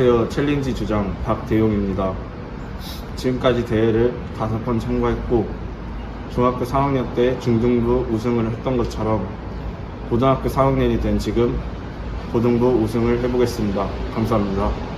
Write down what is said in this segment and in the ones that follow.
안녕하세요. 챌린지 주장 박대용입니다. 지금까지 대회를 다섯 번 참가했고 중학교 3학년 때 중등부 우승을 했던 것처럼 고등학교 4학년이 된 지금 고등부 우승을 해보겠습니다. 감사합니다.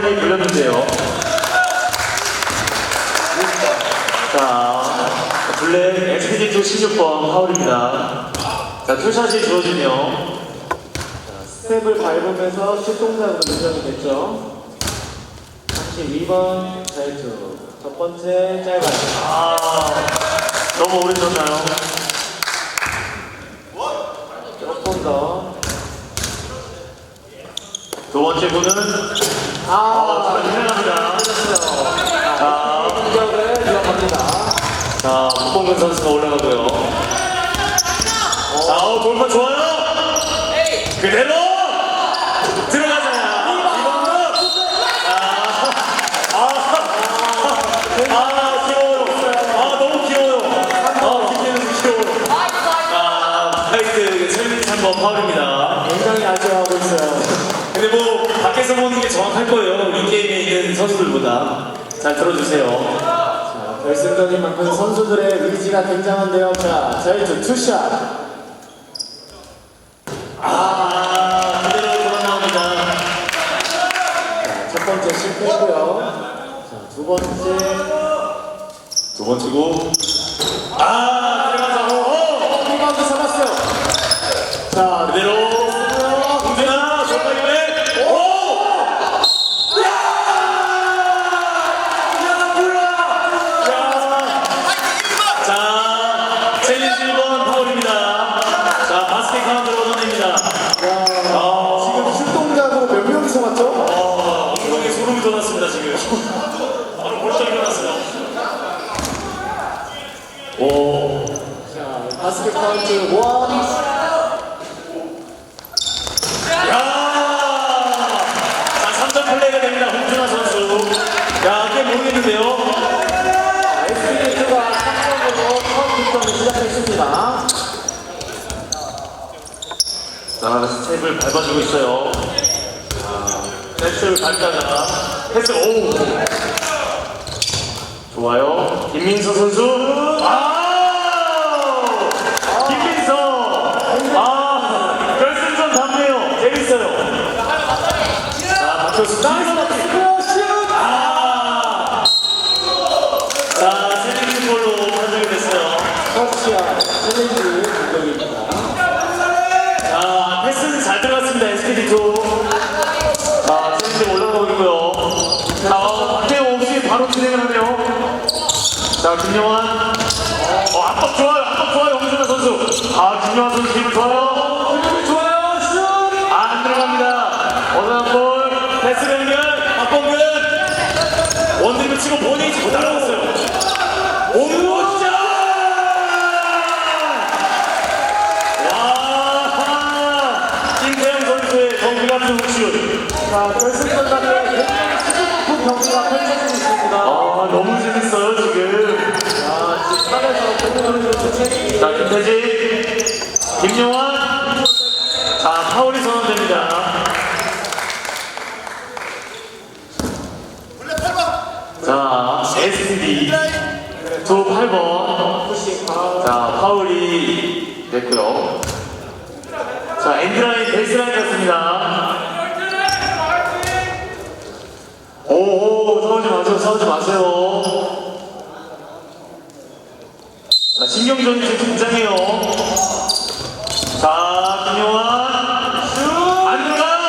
자, 파울이 불렸는데요. 자, 블랙 엑스피디트 16번 파울입니다. 자, 투샷이 주어지네요. 스텝을 밟으면서 슛 동작으로 인정이 됐죠. 32번 자유투. 첫 번째 짧아요. 아, 너무 오래 쳤나요? 조금 더. 두 번째 분은 아. 잘했어요. 자, 공격을 이어갑니다. 자, 박봉근 선수가 올라가고요. 자, 어, 돌파 좋아요. 그대로 들어가자. 이범근. 아, 아, 아, 귀여워요. 아, 너무 귀여워요. 아, 김태는 귀여워요. 아, 챌린지 한번 파울입니다. 굉장히 아쉬워하고 있어요. 근데 뭐 밖에서 보는 할 거예요. 이 게임에 있는 선수들보다. 잘 들어주세요. 자, 결승전인 만큼 선수들의 의지가 굉장한데요. 자, 자유투 투샷. 아, 그대로 돌아 나옵니다. 자, 첫 번째 실패고요. 자, 두 번째. 두 번째고. 아, 들어가서. 어, 리바운드 잡았어요. 자, 그대로. 공준아, 정말 이번에. 오! 야! 야, 불러! 야! 자, 챌린지 1번 파울입니다. 자, 바스켓 카운트로 얻어냅니다. 야, 아, 지금 슛 동작으로 몇 명이서 왔죠? 어, 엉덩이에 소름이 돋았습니다, 지금. 바로 벌쩍 일어났어요. 오. 자, 바스켓 카운트 원. 야! 자, 3점 플레이가 됩니다, 홍준아 선수. 야, 꽤 모르겠는데요. SBS가 3점으로 처음 득점을 시작했습니다. 자, 스텝을 밟아주고 있어요. 자, 패스를 밟다가, 패스, 오! 좋아요. 김민서 선수. 아! 김민서! 아! 결승전 답네요. 재밌어요. 자, 박효수. 슛! 아! 자, 세리스 골로 판정이 됐어요. 터치야 챌린지 공격입니다. 자, 패스는 잘 들어갔습니다, SKT2. 자, 세리스 올라가고 있고요. 자, 어, 박태호 없이 바로 진행을 하네요. 자, 김영환. 어, 압박 좋아요, 압박 좋아요, 홍준호 선수. 아, 김영환 선수 기분 좋아요. 기분 좋아요. 슛! 안 들어갑니다. 어느 볼, 패스 연결, 박범근. 원드리블 치고 본인이 치고 날아갔어요. 옹호자! 와! 김태형 선수의 경기 같은 훅슛. 자, 결승전 단계 굉장히 수준 높은 경기가 펼쳐지고 있습니다. 아, 너무 재밌어요, 지금. 자, 지금 탑에서 공격을 펼쳐지고 자, 김태진, 김용환. 자, 파울이 선언됩니다. 자, SD. 투 8번. 푸싱 파울. 자, 파울이 됐고요. 자, 엔드라인, 베이스라인 같습니다. 오, 오, 싸우지 마세요, 싸우지 마세요. 자, 신경전이 지금 긴장해요. 자, 김용환. 안 들어가요!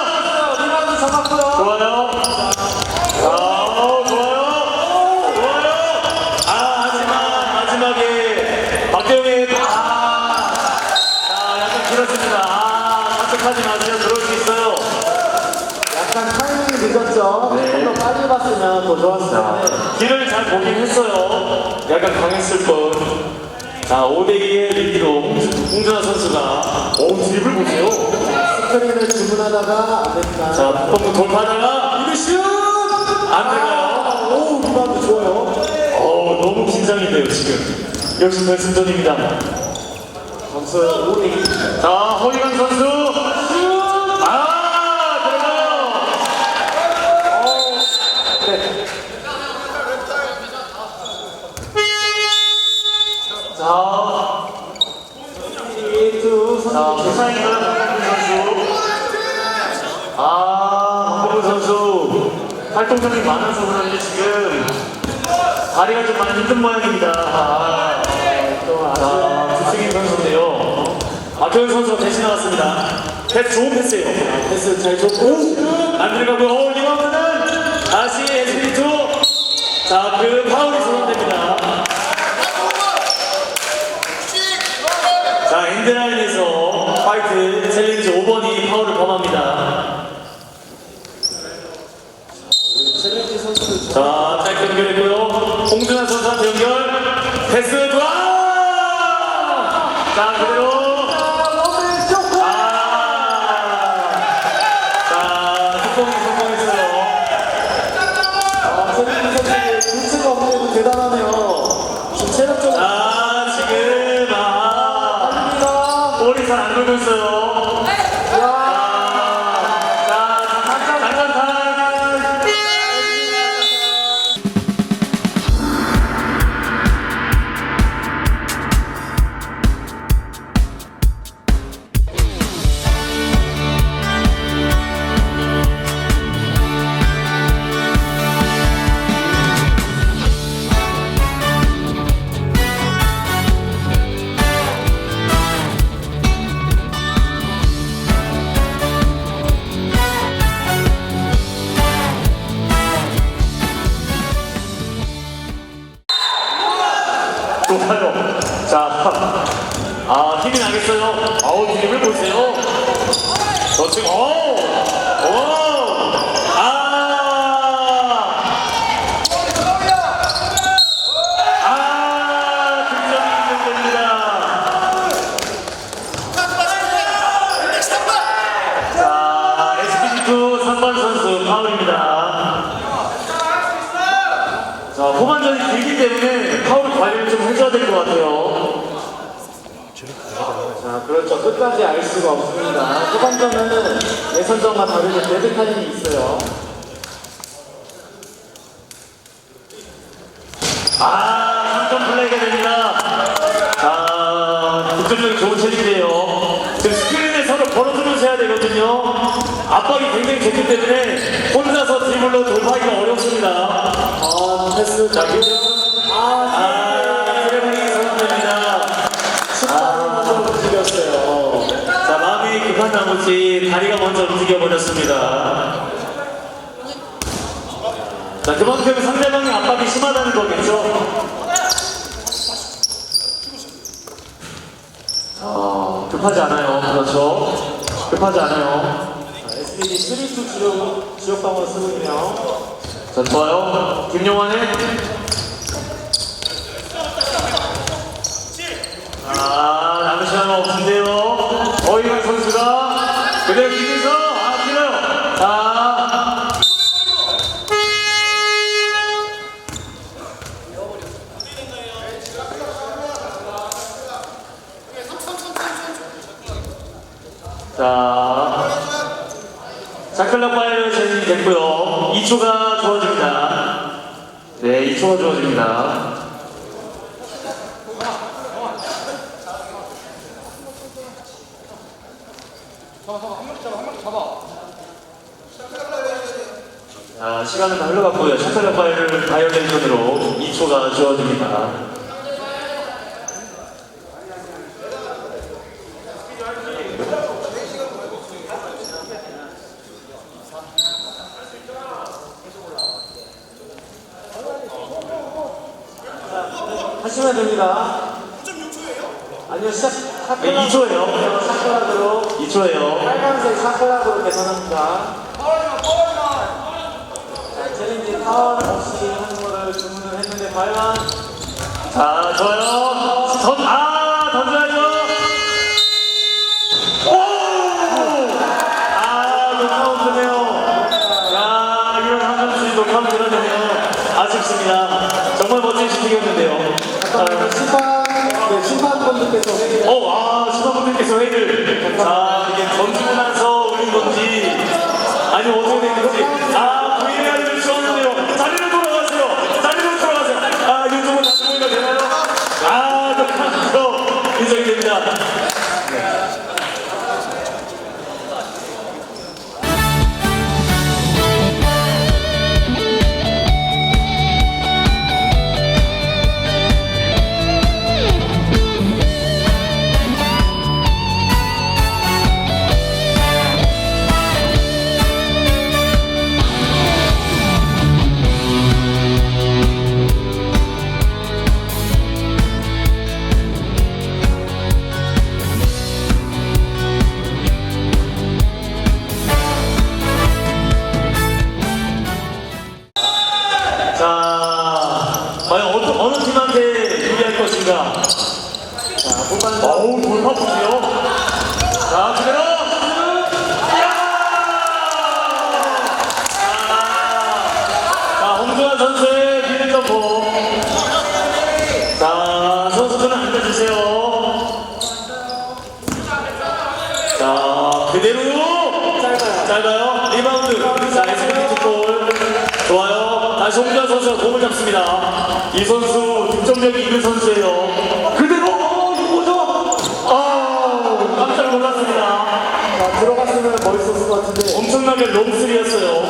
리바운드 잡았고요. 좋아요. 자, 어, 좋아요. 좋아요. 아, 하지만 마지막에 박대영의 아, 자, 약간 길었습니다. 아, 깜짝하지 마세요. 그럴 수 있어요. 약간 타이밍이 늦었죠. 네. 좀더 빨리 봤으면 더 좋았을 텐데. 길을 잘 보긴 했어요. 약간 강했을 뿐. 자, 5대2의 리드로 홍준하 선수가 오, 드립을 보세요. 스크린을 주문하다가 안 됐나. 자, potom 돌파하다가 이거 슛! 안 들어가요. 오, 리바운드 좋아요. 어, 너무 긴장이 돼요, 지금. 역시 결승전입니다. 점수 5대2. 자, 허이강 선수. 자. 부상이가 박범근 선수. 아, 박범근 선수. 활동량이 많아서 그런지 지금 다리가 좀 많이 힘든 모양입니다. 아, 또 자, 주승인 선수인데요. 박현 선수가 대신 나왔습니다. 패스 좋은 패스예요. 패스 잘 줬고. 안 들어가고 어 이번에는 다시 SB2 자 그 파울이 선언됩니다 자 엔드라인에서 파이트 챌린지 5번이 파울을 범합니다. 챌린지 선수. 자 짧게 연결했고요. 홍준환 선수한테 연결. 패스 드라 자 수가 없습니다. 후반전은 예선전과 다르게 데드 타임이 있어요. 아, 3점 플레이가 됩니다. 자, 득점력이 좋은 챌린지예요. 지금 스크린에 서로 벌어주면서 해야 되거든요. 압박이 굉장히 좋기 때문에 혼자서 드리블로 돌파하기가 어렵습니다. 아, 패스. 자, 나머지 다리가 먼저 움직여 버렸습니다. 자, 그만큼 상대방의 압박이 심하다는 거겠죠? 어, 급하지 않아요. 그렇죠. 급하지 않아요. 자, SBD 3-2 지역, 지역방을 쓰고 있네요. 자, 좋아요. 김용환의. 아, 남은 시간 없는데요. 어이관 선수가 그대로 기면서 아, 길어요. 자. 자. 자클락 파이어 제진이 됐고요. 2초가 주어집니다. 네, 2초가 주어집니다. 자, 시간은 다 흘러갔고요. 샤클락 바이를 바이올레이션으로 2초가 주어집니다. 하시면 됩니다. 아니요, 시작. 네, 2초예요. 샤클락으로 2초예요. 빨간색 샤클락으로 계산합니다. 자, 타원 없이 하는 거를 주문을 했는데 과연 자, 좋아요. 던, 아, 던져야죠. 오! 아, 노카운트네요. 야, 이런 한 점수이 노카운트가 되네요. 아쉽습니다. 정말 멋진 슈팅이었는데요. 잠깐만요. 심판, 네, 심판분들께서 회의를 어, 아, 시청자분들께서 회의를. 자, 이게 던지고 나 자, 홍준환 선수의 미들 점프. 자, 선수들은 앉아주세요. 자, 그대로요! 짧아요. 짧아요. 리바운드. 자, SBT 골. 좋아요. 다시 홍준환 선수가 공을 잡습니다. 이 선수 득점력이 있는 선수예요. 그대로! 어, 이거 뭐죠? 아, 깜짝 놀랐습니다. 자, 들어갔으면 멋있었을 것 같은데. 엄청나게 롱스리였어요.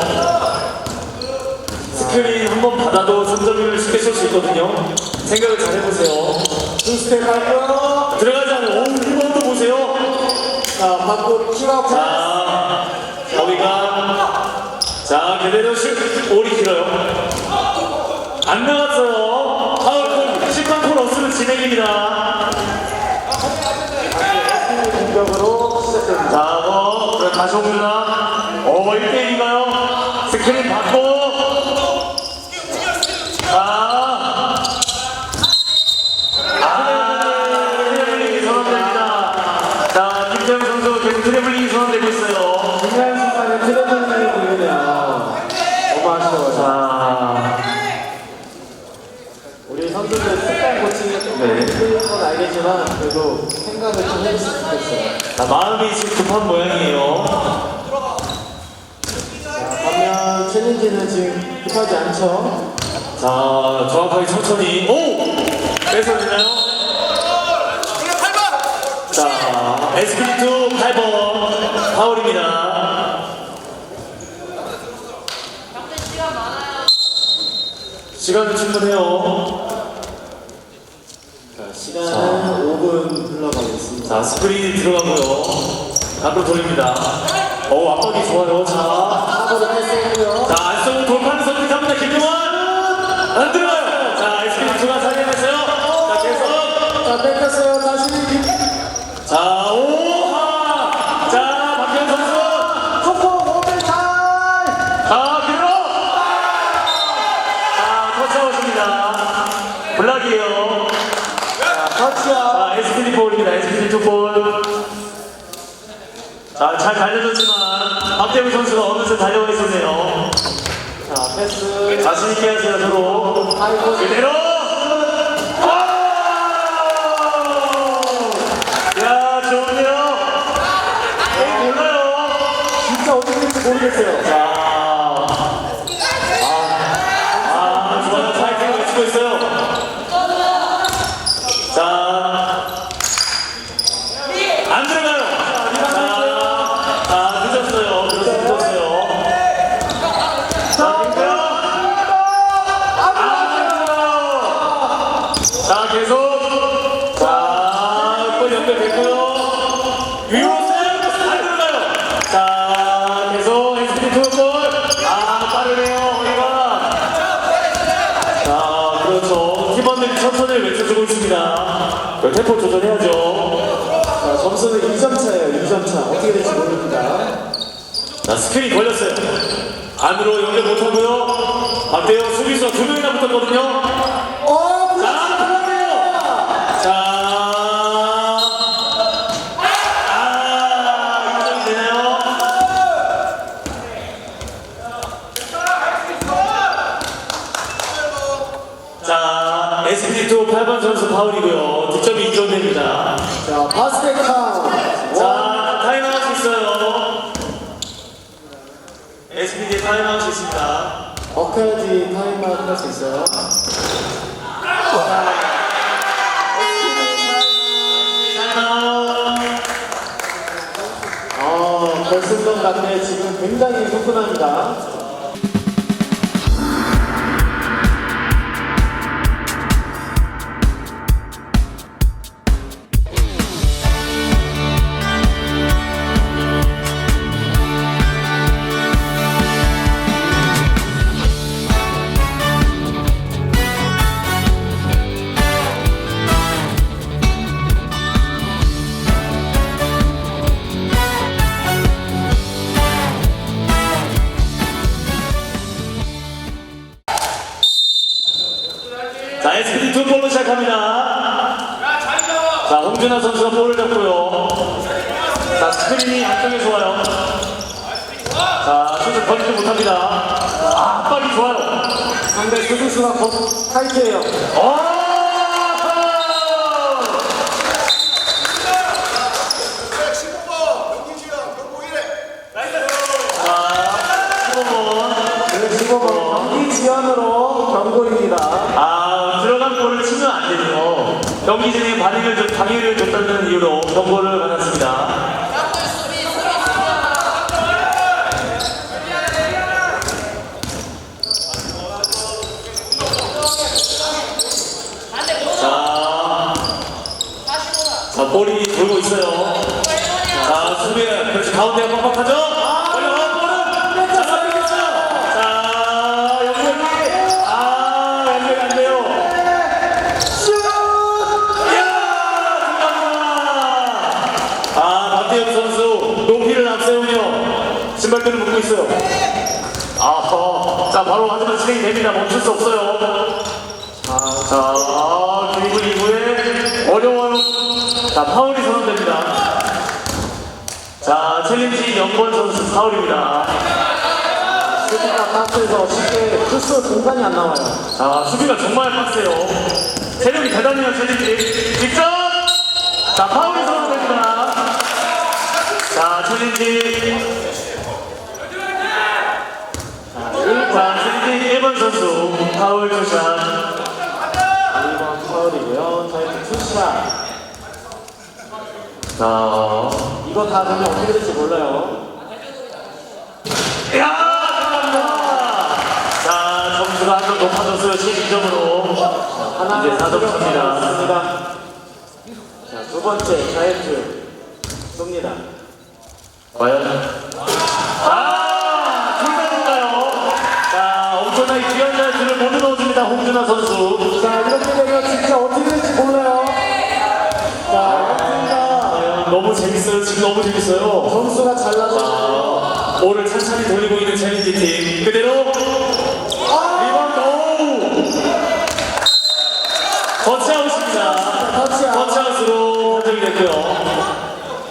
스크린 한번 받아도 3점을 쉽게 쏠 수 있거든요. 생각을 잘 해보세요. 두 스텝 갈게요. 들어가지 않은 오, 리바운드 보세요. 자, 받고 킥아웃. 자, 저희가 자 그대로 슛 볼이 길어요. 안 나갔어요. 파울콜 심판콜 없으면 진행입니다. SB 공격으로 시작됩니다. 자, 뭐 그래, 다시 옵니다. 어, 1대1인가요? 스크린 받고. 자. 아, 트래블링이 선언됩니다. 자, 김재영 선수 계속 트래블링이 선언되고 있어요. 중요한 순간에 트래블링이 보이네요. 너무 아쉬워요. 자, 우리 선수들 습관 고치기 네. 힘든 그래도 생각을 좀 해줬으면 좋겠어요. 자, 마음이 지금 급한 모양이에요. 자, 반면 챌린지는 지금 급하지 않죠? 자, 정확하게 천천히. 오! 뺏어지나요? 자, SPT2 8번 파울입니다. 시간은 충분해요. 자, 시간은 5분 흘러가겠습니다. 자, 스크린이 들어가고요. 앞으로 돌립니다. 오, 압박이 좋아요. 자, 사고를 패스했고요. 자, 안성 돌파는 선택합니다. 김용환! 안 들어가요. 자, SPT2가 살려냈어요. 자, 계속. 자, 뺏겼어요. 다시 립. 자, 오하! 자, 박현 선수! 토포 오over타임! 자, 그대로! 자, 터치아웃입니다. 블락이에요. 터치아웃. 자, SPD 볼입니다. SPD 2볼. 자, 잘 달려줬지만, 박대우 선수가 어느새 달려와 있었네요. 자, 패스. 자신 있게 하세요, 서로. 그대로! 아! 야, 좋은데요? 에이, 몰라요. 진짜 어떻게 될지 모르겠어요. 자, 아, 아, 좋아요. 파이팅을 외치고 있어요. 자, 안 들어가요. 자, 자, 늦었어요. 늦었어요. 늦었어요. 자, 템포 조절해야죠. 자, 점수는 2점 차예요. 2점 차. 어떻게 될지 모릅니다. 자, 스크린 걸렸어요. 안으로 연결 못하고요. 박대영 수비수가 두 명이나 붙었거든요. 어, 자, 들어가요. 자, 아, 인정이 되네요. 자, SPG2 8번 선수 파울이고요. 인정됩니다. 자, 타임아웃 있어요. SPG 타임아웃 있습니다. 어까지 타임아웃 할 수 있어요. 타임아웃. 어, 결승전 같네. 지금 굉장히 후끈합니다. 방해를 줬다는 이유로 경고를 받았습니다. 자, 자, 볼이 돌고 있어요. 자, 수비, 그렇지, 가운데가 빡빡하죠? 올라가, 볼은! 자, 잡히겠죠? 자, 연결이, 아, 연결이 안 돼요. 이야, 들어갑니다. 아, 박대영 선수, 높이를 앞세우며 신발끈을 묶고 있어요. 아허, 자, 바로 하지만 진행이 됩니다. 멈출 수 없어요. 자, 아, 드리블 이후에 어려워요. 자, 파울이 선언됩니다. 자, 챌린지 연권 선수 파울입니다. 수비가 박스에서 쉽게 크스 공간이 안 나와요. 자, 수비가 정말 빡세요. 체력이 대단해요, 챌린지. 직접! 자, 파울이 선언됩니다. 자, 챌린지. 자, 챌린지 1번 선수, 파울 투샷. 1번 파울이고요. 타이트 투샷. 자, 이거 다 되면 어떻게 될지 몰라요. 야 들어갑니다. 자, 점수가 한 점 높아졌어요, 12점으로. 하나 이제 사점 차입니다. 있습니다. 자, 두 번째 자이트 쏩니다. 과연? 아! 둘다인가요 자, 엄청나게 귀한 자유를 모두 넣어줍니다, 홍준하 선수. 자, 이렇게 되면 진짜 어떻게 될지 몰라요. 자, 팀가 과연 너무 재밌어요, 지금 너무 재밌어요. 점수가 잘 나서 자, 볼을 찬찬히 돌리고 있는 챌린지 팀. 그대로. 리바운드, 오우! 터치아웃입니다. 터치아웃. 터치아웃으로 판정이 됐고요.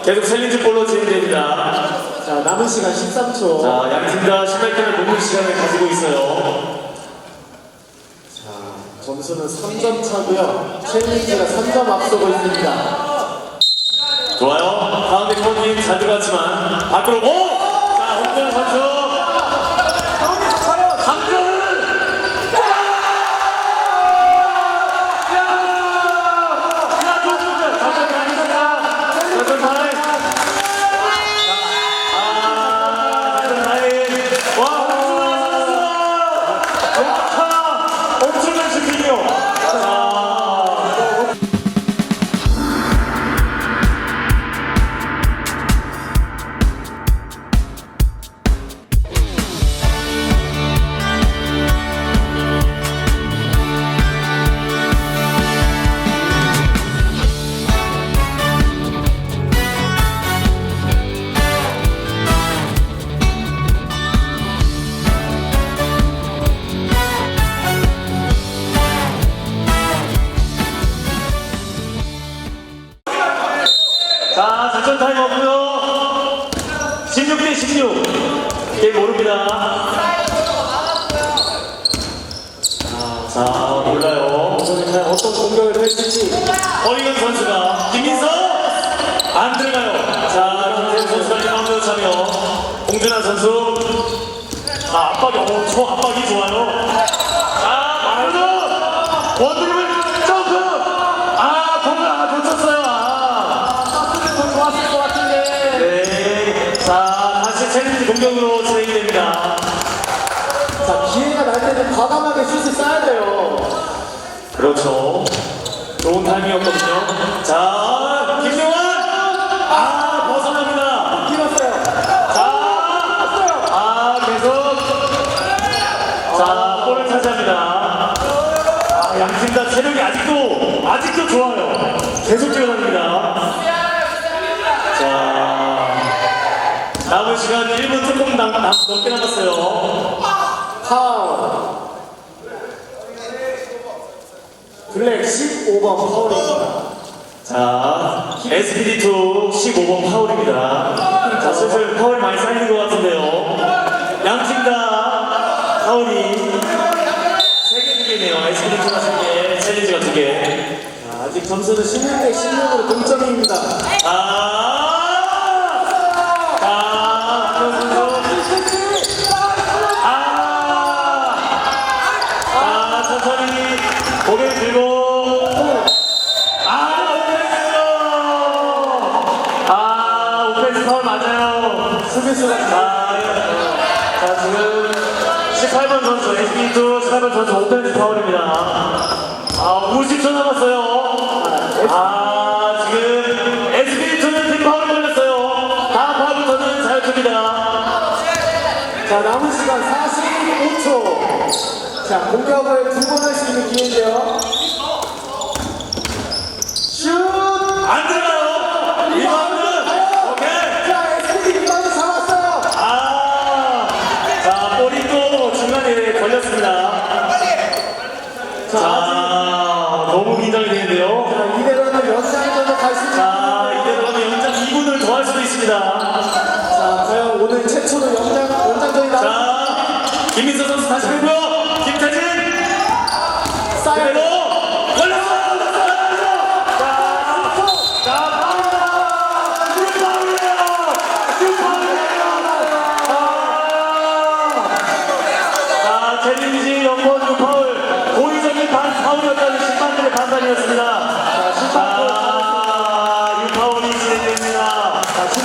계속 챌린지 볼로 진행됩니다. 자, 남은 시간 13초. 자, 양팀 다 신발끈을 묶는 시간을 가지고 있어요. 자, 점수는 3점 차고요. 챌린지가 3점 앞서고 있습니다. 좋아요. 가운데 코님 잘 들어갔지만 밖으로 오! 공준환 선수. 아, 압박이 엄청 압박이 좋아요. 자, 마르도 원드립을 점프. 아, 공을 아, 놓쳤어요. 아. 좀 좋았을 것 같은데 네. 자, 다시 챌린지 공격으로 진행이 됩니다. 자 기회가 날 때는 과감하게 슛을 쏴야 돼요 그렇죠. 좋은 타이밍이었거든요. 자, 김용환! 아, 벗어납니다. 길었어요 자, 아, 계속. 자, 볼을 차지합니다. 아, 체력이 아직도, 아직도 좋아요. 계속 뛰어납니다. 자, 남은 시간 1분 조금 남, 남, 넘게 남았어요. 파울 블랙 15번 파울입니다 자, SPD2 15번 파울입니다. 자, 슬슬 파울 많이 쌓이는 것 같은데요. 양팀 다 파울이 3개, 2개네요. SPD2가 3개, 챌린지가 2개. 자, 아직 점수는 16대 16으로 동점입니다 아! 자, 박현 선수. 아! 자, 천천히 고개를 들고. 아, 오펜스! 아, 오펜스 파울 맞아요. 수비수가 자, 예. 자, 지금 18번 선수, SB2 18번 선수 오펜스 파울입니다. 아, 50초 남았어요. 아, 지금 SB2는 팀 파울이 걸렸어요. 다음 파울부터는 자유투입니다. 자 남은 시간 45초 자 공격을 두 번 할 수 있는 기회인데요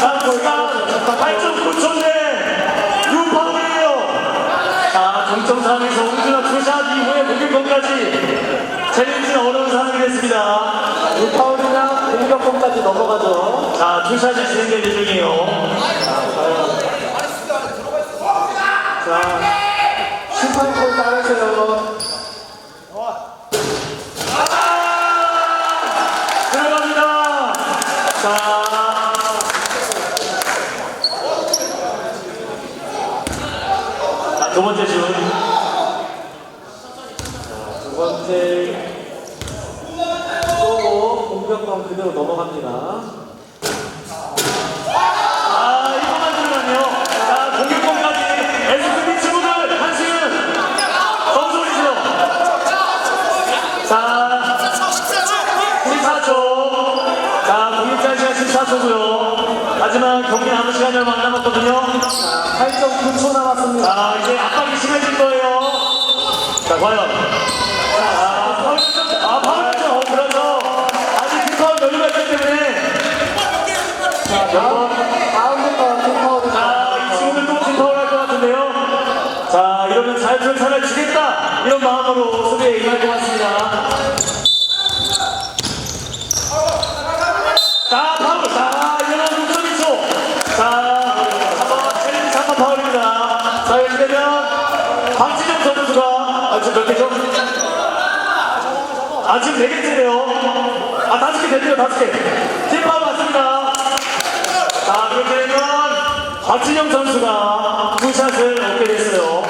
시간 8.9초인데 유 파울이에요. 자, 동점 상황에서 홍준아 투샷 이후에 공격권까지 챌린지는 어려운 상황이 됐습니다. 루파울이나 공격권까지 넘어가죠 자, 투샷이 진행될 예정이에요. 자 심판골 따르세요 들어갑니다. 자. 자, 두 번째 슛. 두 번째 쏘고 그대로 넘어갑니다 아, 이거만 들어가네요. 자, 공격권까지 SB 친구들 한시은 점수 올리세요. 자, 14초. 자, 공격자 시간 14초고요. 하지만 경기 남은 시간이 얼마 안 남았거든요. 8.9초 남았습니다 자, 이제 압박이 심해질 거예요. 자, 과연. 자, 아, 파울 자, 이 친구들도 뒷파울 할것 같은데요. 자, 이러면 자유투를 주겠다. 이런 마음으로 수비에 임할 것 같습니다. 자, 파울. 자, 이러면 6.2초. 자, 3번, 챌린지 3번 파울입니다. 자, 이렇게 되면 박진영 선수가, 아, 지금 몇 개죠? 아, 지금 4개째래요. 아, 다섯 개 됐네요, 다섯 개. 팀 파울 박진영 선수가 굿샷을 얻게 됐어요.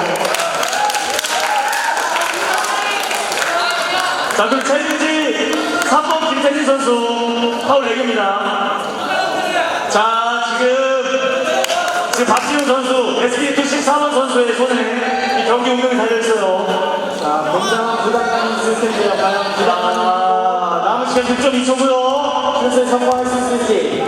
자, 그럼 챌린지 3번 김태진 선수 파울 4개입니다. 자, 지금, 지금 박진영 선수, SK2 14번 선수의 손에 이 경기 운명이 달려있어요. 자, 굉장한 부담감이 있을 텐데요. 과연 부담감. 아, 남은 시간 6.2초고요. 선수의 성공할 수 있을지.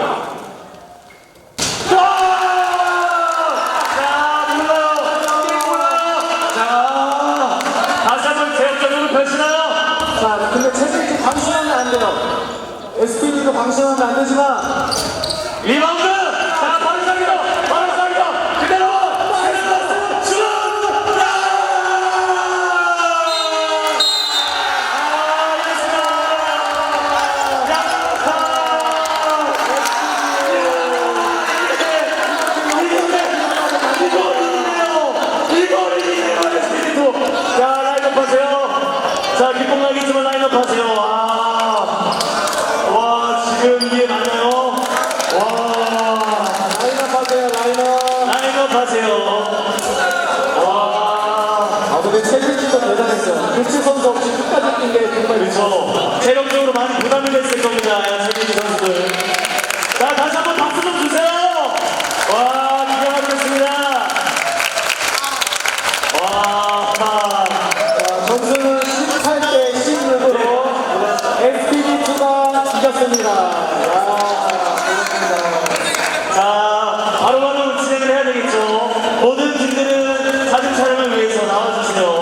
촬영을 위해서 나와주세요.